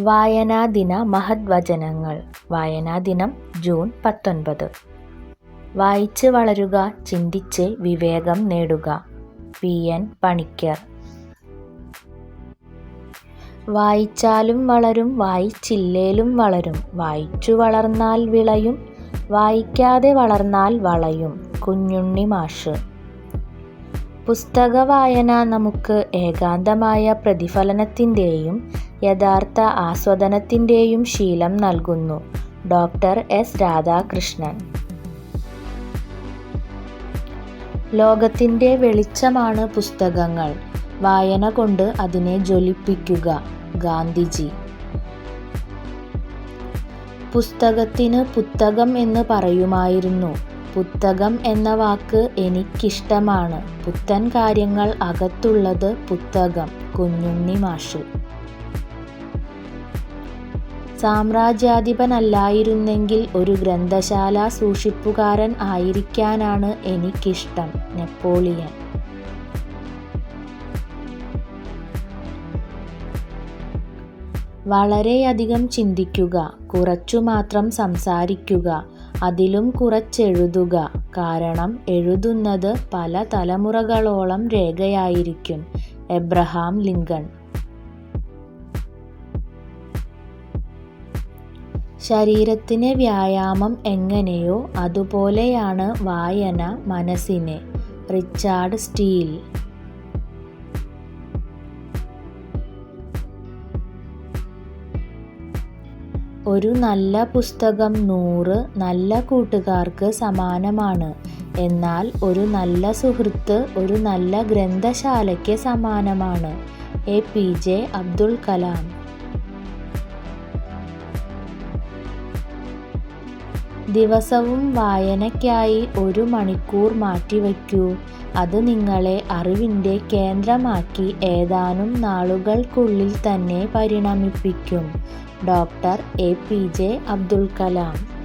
വായനാദിന മഹദ്വചനങ്ങൾ. വായനാദിനം June പത്തൊൻപത്. വായിച്ച് വളരുക ചിന്തിച്ച് വിവേകം നേടുക. പി. എൻ. പണിക്കർ. വായിച്ചാലും വളരും വായിച്ചില്ലേലും വളരും. വായിച്ചു വളർന്നാൽ വിളയും വായിക്കാതെ വളർന്നാൽ വളയും. കുഞ്ഞുണ്ണി മാഷ്. പുസ്തക വായന നമുക്ക് ഏകാന്തമായ പ്രതിഫലനത്തിന്റെയും യഥാർത്ഥ ആസ്വദനത്തിന്റെയും ശീലം നൽകുന്നു. Doctor S Radhakrishnan. ലോകത്തിന്റെ വെളിച്ചമാണ് പുസ്തകങ്ങൾ. വായന കൊണ്ട് അതിനെ ജ്വലിപ്പിക്കുക. ഗാന്ധിജി. പുസ്തകത്തിന് പുത്തകം എന്ന് പറയുമായിരുന്നു. പുത്തകം എന്ന വാക്ക് എനിക്കിഷ്ടമാണ്. പുത്തൻ കാര്യങ്ങൾ അകത്തുള്ളത് പുത്തകം. കുഞ്ഞുണ്ണി മാഷ്. സാമ്രാജ്യാധിപനല്ലായിരുന്നെങ്കിൽ ഒരു ഗ്രന്ഥശാല സൂക്ഷിപ്പുകാരൻ ആയിരിക്കാനാണ് എനിക്കിഷ്ടം നെപ്പോളിയൻ. വളരെയധികം ചിന്തിക്കുക കുറച്ചു മാത്രം സംസാരിക്കുക അതിലും കുറച്ചെഴുതുക. കാരണം എഴുതുന്നത് പല തലമുറകളോളം രേഖയായിരിക്കും. Abraham Lincoln. ശരീരത്തിന് വ്യായാമം എങ്ങനെയോ അതുപോലെയാണ് വായന മനസ്സിനെ. Richard Steele. ഒരു നല്ല പുസ്തകം നൂറ് നല്ല കൂട്ടുകാർക്ക് സമാനമാണ്. എന്നാൽ ഒരു നല്ല സുഹൃത്ത് ഒരു നല്ല ഗ്രന്ഥശാലയ്ക്ക് സമാനമാണ്. A P J Abdul Kalam. ദിവസവും വായനയ്ക്കായി ഒരു മണിക്കൂർ മാറ്റിവെക്കൂ അത് നിങ്ങളെ അറിവിന്റെ കേന്ദ്രമാക്കി ഏതാനും നാളുകൾക്കുള്ളിൽ തന്നെ പരിണമിപ്പിക്കും. Doctor A P J Abdul Kalam.